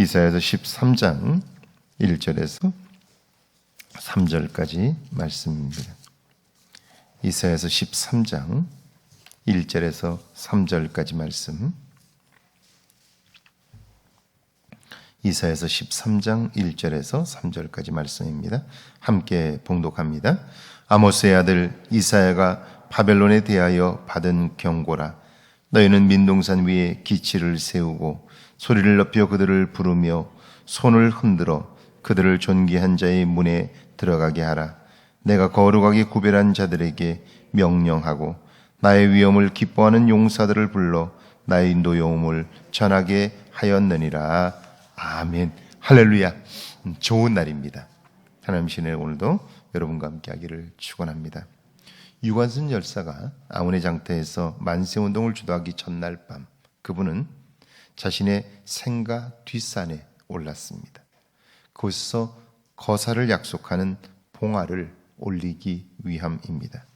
이사야서 13장 1절에서 3절까지 말씀입니다. 이사야서 13장 1절에서 3절까지 말씀. 이사야서 13장 1절에서 3절까지 말씀입니다. 함께 봉독합니다. 아모스의 아들 이사야가 바벨론에 대하여 받은 경고라. 너희는 민동산 위에 기치를 세우고 소리를 높여 그들을 부르며 손을 흔들어 그들을 존귀한 자의 문에 들어가게 하라. 내가 거룩하게 구별한 자들에게 명령하고 나의 위엄을 기뻐하는 용사들을 불러 나의 노여움을 전하게 하였느니라. 아멘. 할렐루야. 음, 좋은 날입니다. 하나님 신의 오늘도 여러분과 함께 하기를 축원합니다. 유관순 열사가 아문의 장터에서 만세 운동을 주도하기 전날 밤 그분은 자신의 생가 뒷산에 올랐습니다. 거기서 거사를 약속하는 봉화를 올리기 위함입니다.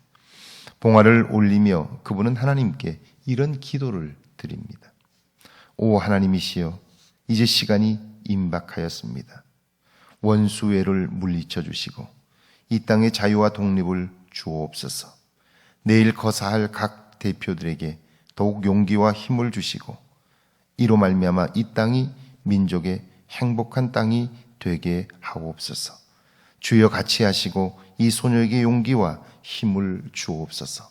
봉화를 올리며 그분은 하나님께 이런 기도를 드립니다. 오 하나님이시여 이제 시간이 임박하였습니다. 원수애를 물리쳐 주시고 이 땅의 자유와 독립을 주옵소서. 내일 거사할 각 대표들에게 더욱 용기와 힘을 주시고 이로 말미암아 이 땅이 민족의 행복한 땅이 되게 하옵소서. 주여 같이 하시고 이 소녀에게 용기와 힘을 주옵소서.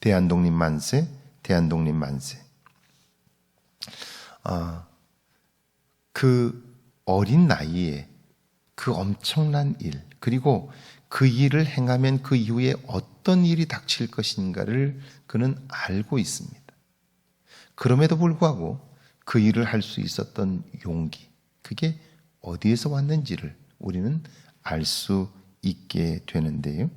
대한독립 만세, 대한독립 만세. 아, 그 어린 나이에 그 엄청난 일, 그리고 그 일을 행하면 그 이후에 어떤 일이 닥칠 것인가를 그는 알고 있습니다. 그럼에도 불구하고 그 일을 할 수 있었던 용기, 그게 어디에서 왔는지를 우리는 알 수 있게 되는데요.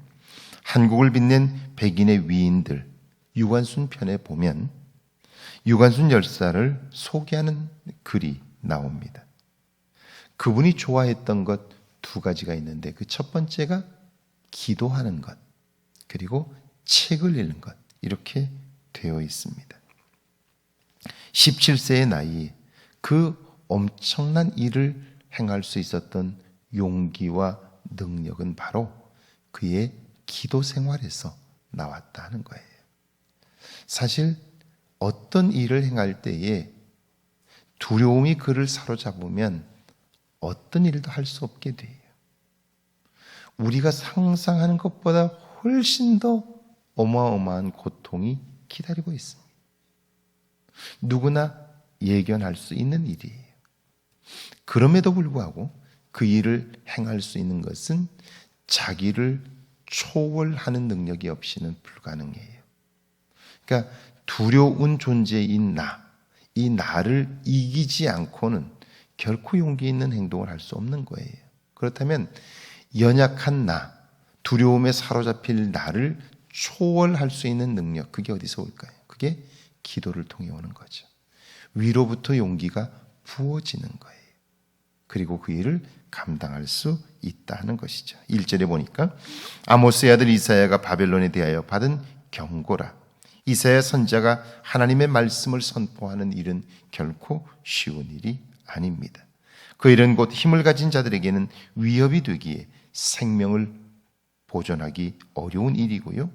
한국을 빛낸 백인의 위인들, 유관순 편에 보면 유관순 열사를 소개하는 글이 나옵니다. 그분이 좋아했던 것 두 가지가 있는데 그 첫 번째가 기도하는 것, 그리고 책을 읽는 것, 이렇게 되어 있습니다. 17세의 나이에 그 엄청난 일을 행할 수 있었던 용기와 능력은 바로 그의 기도 생활에서 나왔다 하는 거예요. 사실 어떤 일을 행할 때에 두려움이 그를 사로잡으면 어떤 일도 할 수 없게 돼요. 우리가 상상하는 것보다 훨씬 더 어마어마한 고통이 기다리고 있습니다. 누구나 예견할 수 있는 일이에요. 그럼에도 불구하고 그 일을 행할 수 있는 것은 자기를 초월하는 능력이 없이는 불가능해요. 그러니까 두려운 존재인 나, 이 나를 이기지 않고는 결코 용기 있는 행동을 할 수 없는 거예요. 그렇다면 연약한 나, 두려움에 사로잡힐 나를 초월할 수 있는 능력, 그게 어디서 올까요? 그게 기도를 통해 오는 거죠. 위로부터 용기가 부어지는 거예요. 그리고 그 일을 감당할 수 있다는 것이죠. 1절에 보니까 아모스의 아들 이사야가 바벨론에 대하여 받은 경고라. 이사야 선자가 하나님의 말씀을 선포하는 일은 결코 쉬운 일이 아닙니다. 그 일은 곧 힘을 가진 자들에게는 위협이 되기에 생명을 보존하기 어려운 일이고요.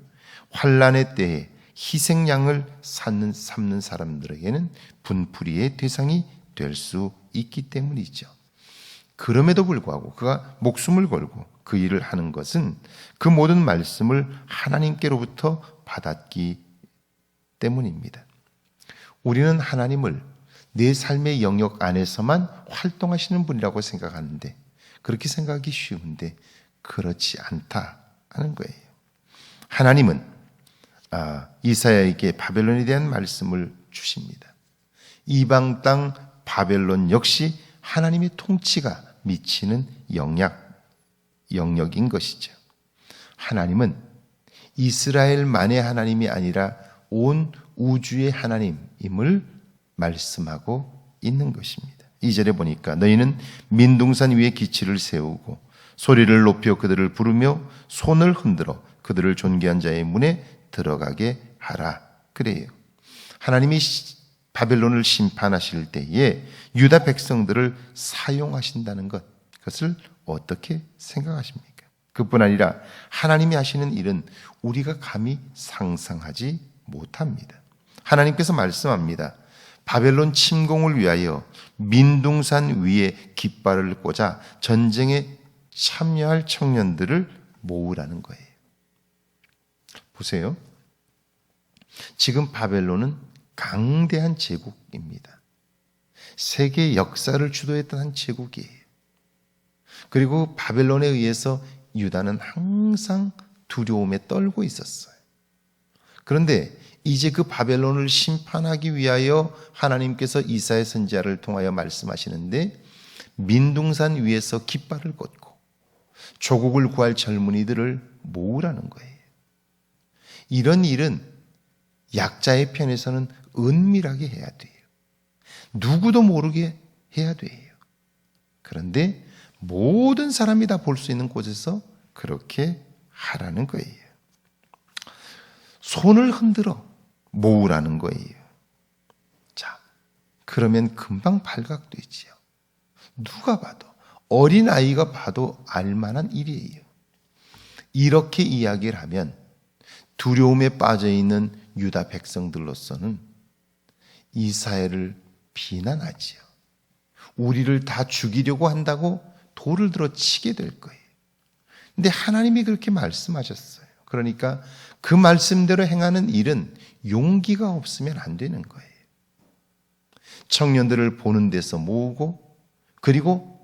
환란의 때에 희생양을 삼는, 삼는 사람들에게는 분풀이의 대상이 될 수 있기 때문이죠. 그럼에도 불구하고 그가 목숨을 걸고 그 일을 하는 것은 그 모든 말씀을 하나님께로부터 받았기 때문입니다. 우리는 하나님을 내 삶의 영역 안에서만 활동하시는 분이라고 생각하는데 그렇게 생각하기 쉬운데 그렇지 않다 하는 거예요. 하나님은 아, 이사야에게 바벨론에 대한 말씀을 주십니다. 이방 땅 바벨론 역시 하나님의 통치가 미치는 영역, 영역인 것이죠. 하나님은 이스라엘만의 하나님이 아니라 온 우주의 하나님임을 말씀하고 있는 것입니다. 이절에 보니까 너희는 민둥산 위에 기치를 세우고 소리를 높여 그들을 부르며 손을 흔들어 그들을 존귀한 자의 문에 들어가게 하라. 그래요. 하나님이 바벨론을 심판하실 때에 유다 백성들을 사용하신다는 것, 그것을 어떻게 생각하십니까? 그뿐 아니라 하나님이 하시는 일은 우리가 감히 상상하지 못합니다. 하나님께서 말씀합니다. 바벨론 침공을 위하여 민둥산 위에 깃발을 꽂아 전쟁에 참여할 청년들을 모으라는 거예요. 보세요. 지금 바벨론은 강대한 제국입니다. 세계 역사를 주도했던 한 제국이에요. 그리고 바벨론에 의해서 유다는 항상 두려움에 떨고 있었어요. 그런데 이제 그 바벨론을 심판하기 위하여 하나님께서 이사의 선지자를 통하여 말씀하시는데 민둥산 위에서 깃발을 꽂고 조국을 구할 젊은이들을 모으라는 거예요. 이런 일은 약자의 편에서는 은밀하게 해야 돼요. 누구도 모르게 해야 돼요. 그런데 모든 사람이 다 볼 수 있는 곳에서 그렇게 하라는 거예요. 손을 흔들어 모으라는 거예요. 자, 그러면 금방 발각되지요. 누가 봐도 어린 아이가 봐도 알만한 일이에요. 이렇게 이야기를 하면 두려움에 빠져 있는 유다 백성들로서는 이스라엘을 비난하지요. 우리를 다 죽이려고 한다고 돌을 들어 치게 될 거예요. 근데 하나님이 그렇게 말씀하셨어요. 그러니까 그 말씀대로 행하는 일은 용기가 없으면 안 되는 거예요. 청년들을 보는 데서 모으고 그리고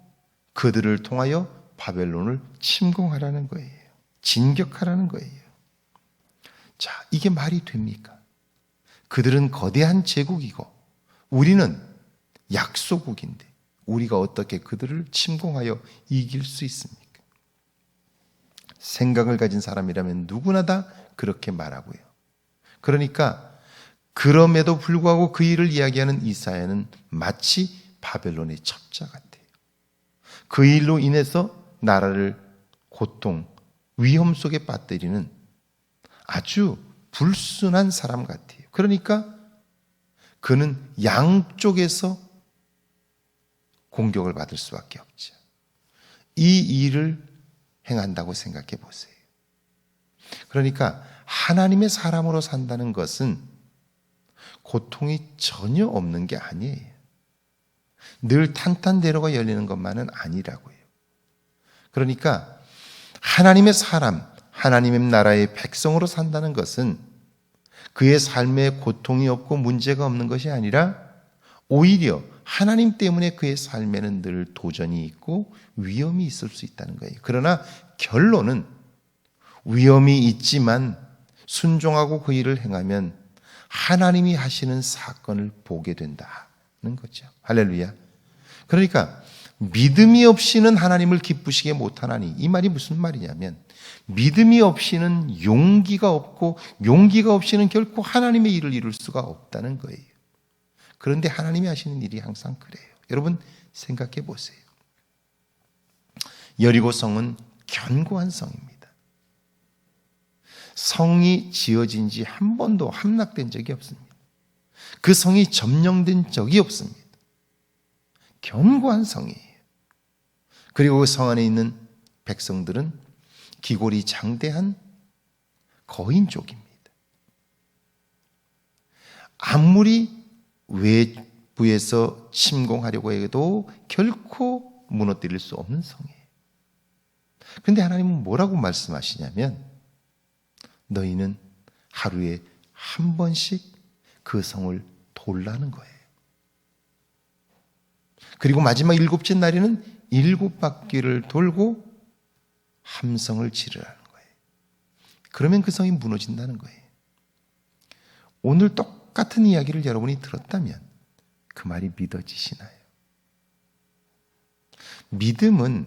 그들을 통하여 바벨론을 침공하라는 거예요. 진격하라는 거예요. 자, 이게 말이 됩니까? 그들은 거대한 제국이고 우리는 약소국인데 우리가 어떻게 그들을 침공하여 이길 수 있습니까? 생각을 가진 사람이라면 누구나 다 그렇게 말하고요. 그러니까 그럼에도 불구하고 그 일을 이야기하는 이사야는 마치 바벨론의 첩자 같아요. 그 일로 인해서 나라를 고통, 위험 속에 빠뜨리는 아주 불순한 사람 같아요. 그러니까 그는 양쪽에서 공격을 받을 수밖에 없죠. 이 일을 행한다고 생각해 보세요. 그러니까 하나님의 사람으로 산다는 것은 고통이 전혀 없는 게 아니에요. 늘 탄탄대로가 열리는 것만은 아니라고요. 그러니까 하나님의 사람, 하나님의 나라의 백성으로 산다는 것은 그의 삶에 고통이 없고 문제가 없는 것이 아니라 오히려 하나님 때문에 그의 삶에는 늘 도전이 있고 위험이 있을 수 있다는 거예요. 그러나 결론은 위험이 있지만 순종하고 그 일을 행하면 하나님이 하시는 사건을 보게 된다는 거죠. 할렐루야. 그러니까 믿음이 없이는 하나님을 기쁘시게 못하나니 이 말이 무슨 말이냐면 믿음이 없이는 용기가 없고 용기가 없이는 결코 하나님의 일을 이룰 수가 없다는 거예요. 그런데 하나님이 하시는 일이 항상 그래요. 여러분 생각해 보세요. 여리고 성은 견고한 성입니다. 성이 지어진 지 한 번도 함락된 적이 없습니다. 그 성이 점령된 적이 없습니다. 견고한 성이에요. 그리고 그 성 안에 있는 백성들은 기골이 장대한 거인족입니다. 아무리 외부에서 침공하려고 해도 결코 무너뜨릴 수 없는 성이에요. 그런데 하나님은 뭐라고 말씀하시냐면 너희는 하루에 한 번씩 그 성을 돌라는 거예요. 그리고 마지막 일곱째 날에는 일곱 바퀴를 돌고 함성을 지르라는 거예요. 그러면 그 성이 무너진다는 거예요. 오늘 똑같은 이야기를 여러분이 들었다면 그 말이 믿어지시나요? 믿음은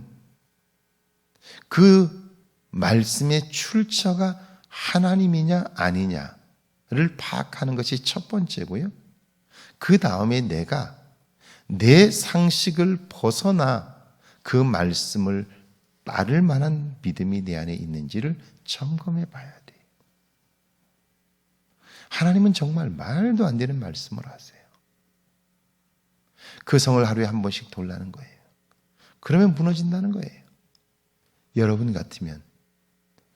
그 말씀의 출처가 하나님이냐 아니냐를 파악하는 것이 첫 번째고요. 그 다음에 내가 내 상식을 벗어나 그 말씀을 따를 만한 믿음이 내 안에 있는지를 점검해 봐야 돼. 하나님은 정말 말도 안 되는 말씀을 하세요. 그 성을 하루에 한 번씩 돌라는 거예요. 그러면 무너진다는 거예요. 여러분 같으면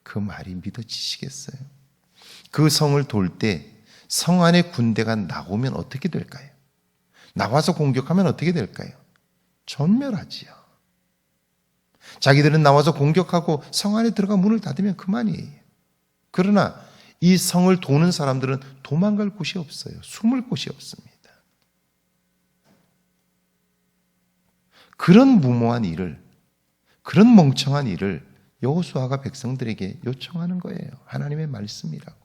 그 말이 믿어지시겠어요? 그 성을 돌 때 성 안에 군대가 나오면 어떻게 될까요? 나와서 공격하면 어떻게 될까요? 전멸하지요. 자기들은 나와서 공격하고 성 안에 들어가 문을 닫으면 그만이에요. 그러나 이 성을 도는 사람들은 도망갈 곳이 없어요. 숨을 곳이 없습니다. 그런 무모한 일을 그런 멍청한 일을 여호수아가 백성들에게 요청하는 거예요. 하나님의 말씀이라고.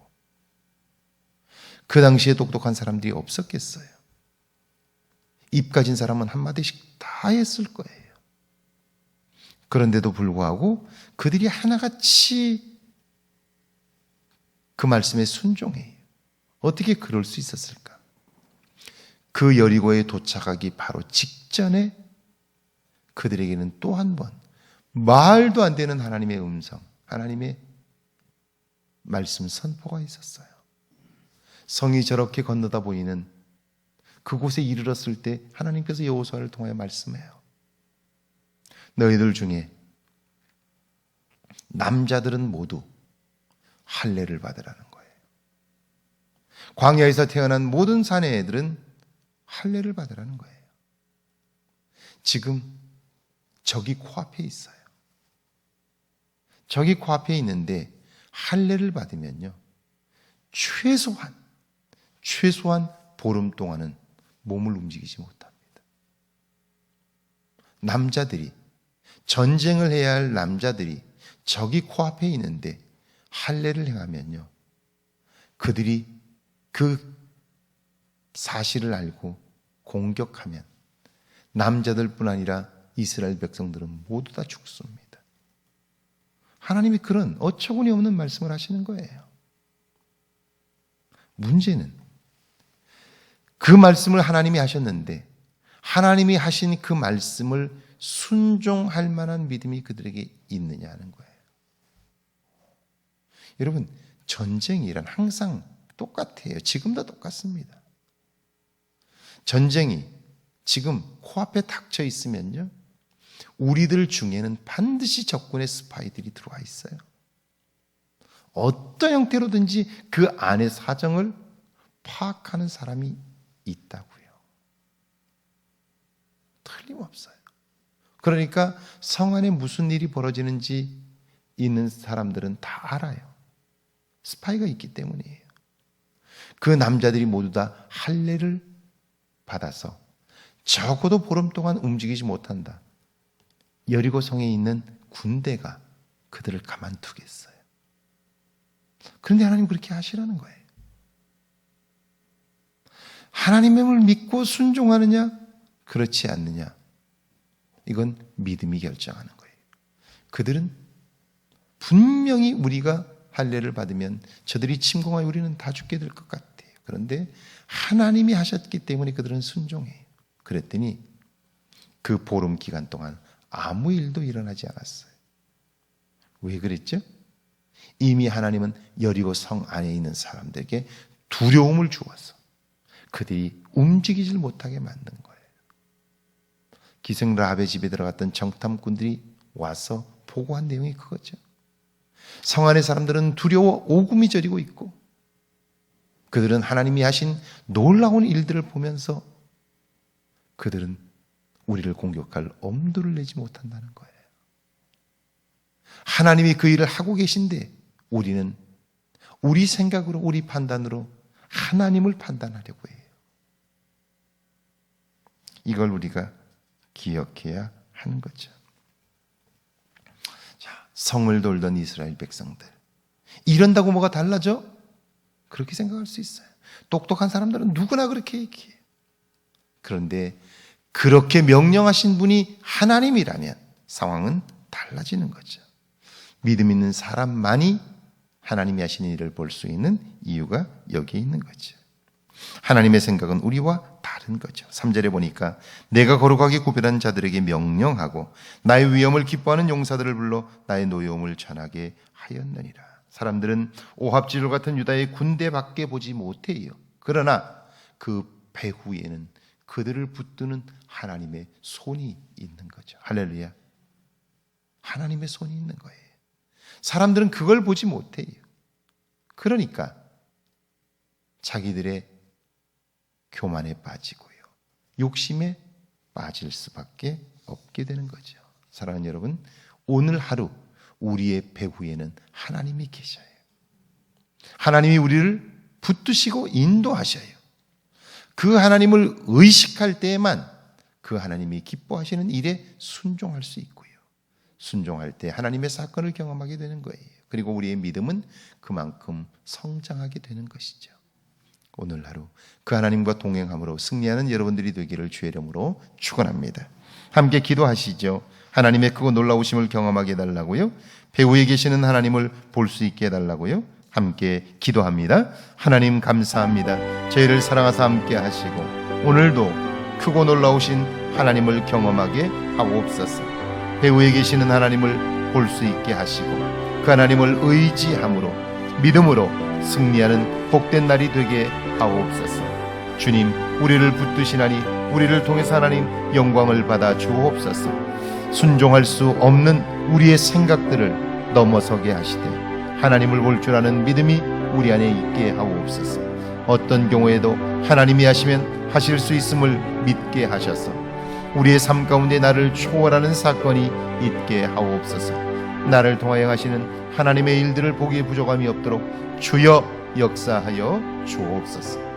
그 당시에 똑똑한 사람들이 없었겠어요. 입 가진 사람은 한마디씩 다 했을 거예요. 그런데도 불구하고 그들이 하나같이 그 말씀에 순종해요. 어떻게 그럴 수 있었을까? 그 여리고에 도착하기 바로 직전에 그들에게는 또 한 번 말도 안 되는 하나님의 음성, 하나님의 말씀 선포가 있었어요. 성이 저렇게 건너다 보이는 그곳에 이르렀을 때 하나님께서 여호수아를 통하여 말씀해요. 너희들 중에 남자들은 모두 할례를 받으라는 거예요. 광야에서 태어난 모든 사내 애들은 할례를 받으라는 거예요. 지금 적이 코앞에 있어요. 적이 코앞에 있는데 할례를 받으면요. 최소한 최소한 보름 동안은 몸을 움직이지 못합니다. 남자들이 전쟁을 해야 할 남자들이 적이 코앞에 있는데 할례를 행하면요. 그들이 그 사실을 알고 공격하면 남자들뿐 아니라 이스라엘 백성들은 모두 다 죽습니다. 하나님이 그런 어처구니 없는 말씀을 하시는 거예요. 문제는 그 말씀을 하나님이 하셨는데 하나님이 하신 그 말씀을 순종할 만한 믿음이 그들에게 있느냐는 거예요. 여러분, 전쟁이란 항상 똑같아요. 지금도 똑같습니다. 전쟁이 지금 코앞에 닥쳐 있으면요. 우리들 중에는 반드시 적군의 스파이들이 들어와 있어요. 어떤 형태로든지 그 안의 사정을 파악하는 사람이 있다고요. 틀림없어요. 그러니까 성 안에 무슨 일이 벌어지는지 있는 사람들은 다 알아요. 스파이가 있기 때문이에요. 그 남자들이 모두 다 할례를 받아서 적어도 보름 동안 움직이지 못한다. 여리고 성에 있는 군대가 그들을 가만두겠어요. 그런데 하나님 그렇게 하시라는 거예요. 하나님을 믿고 순종하느냐? 그렇지 않느냐? 이건 믿음이 결정하는 거예요. 그들은 분명히 우리가 할례를 받으면 저들이 침공하여 우리는 다 죽게 될 것 같아요. 그런데 하나님이 하셨기 때문에 그들은 순종해요. 그랬더니 그 보름 기간 동안 아무 일도 일어나지 않았어요. 왜 그랬죠? 이미 하나님은 여리고 성 안에 있는 사람들에게 두려움을 주어서 그들이 움직이질 못하게 만든 거예요. 기생 라합의 집에 들어갔던 정탐꾼들이 와서 보고한 내용이 그거죠. 성 안의 사람들은 두려워 오금이 저리고 있고 그들은 하나님이 하신 놀라운 일들을 보면서 그들은 우리를 공격할 엄두를 내지 못한다는 거예요. 하나님이 그 일을 하고 계신데 우리는 우리 생각으로 우리 판단으로 하나님을 판단하려고 해요. 이걸 우리가 기억해야 하는 거죠. 자, 성을 돌던 이스라엘 백성들. 이런다고 뭐가 달라져? 그렇게 생각할 수 있어요. 똑똑한 사람들은 누구나 그렇게 얘기해요. 그런데 그렇게 명령하신 분이 하나님이라면 상황은 달라지는 거죠. 믿음 있는 사람만이 하나님이 하신 일을 볼 수 있는 이유가 여기에 있는 거죠. 하나님의 생각은 우리와 다른 거죠. 3절에 보니까 내가 거룩하게 구별한 자들에게 명령하고 나의 위엄을 기뻐하는 용사들을 불러 나의 노여움을 전하게 하였느니라. 사람들은 오합지졸 같은 유다의 군대밖에 보지 못해요. 그러나 그 배후에는 그들을 붙드는 하나님의 손이 있는 거죠. 할렐루야. 하나님의 손이 있는 거예요. 사람들은 그걸 보지 못해요. 그러니까 자기들의 교만에 빠지고요. 욕심에 빠질 수밖에 없게 되는 거죠. 사랑하는 여러분, 오늘 하루 우리의 배후에는 하나님이 계셔요. 하나님이 우리를 붙드시고 인도하셔요. 그 하나님을 의식할 때에만 그 하나님이 기뻐하시는 일에 순종할 수 있고요. 순종할 때 하나님의 사건을 경험하게 되는 거예요. 그리고 우리의 믿음은 그만큼 성장하게 되는 것이죠. 오늘 하루 그 하나님과 동행함으로 승리하는 여러분들이 되기를 주의 이름으로 축원합니다. 함께 기도하시죠. 하나님의 크고 놀라우심을 경험하게 해달라고요. 배후에 계시는 하나님을 볼 수 있게 해달라고요. 함께 기도합니다. 하나님 감사합니다. 저희를 사랑하사 함께 하시고 오늘도 크고 놀라우신 하나님을 경험하게 하옵소서. 배후에 계시는 하나님을 볼 수 있게 하시고 그 하나님을 의지함으로 믿음으로 승리하는 복된 날이 되게 하옵소서. 주님, 우리를 붙드시나니 우리를 통해서 하나님 영광을 받아 주옵소서. 순종할 수 없는 우리의 생각들을 넘어서게 하시되 하나님을 볼 줄 아는 믿음이 우리 안에 있게 하옵소서. 어떤 경우에도 하나님이 하시면 하실 수 있음을 믿게 하셔서 우리의 삶 가운데 나를 초월하는 사건이 있게 하옵소서. 나를 통하여 하시는 하나님의 일들을 보기에 부족함이 없도록 주여 역사하여 주옵소서.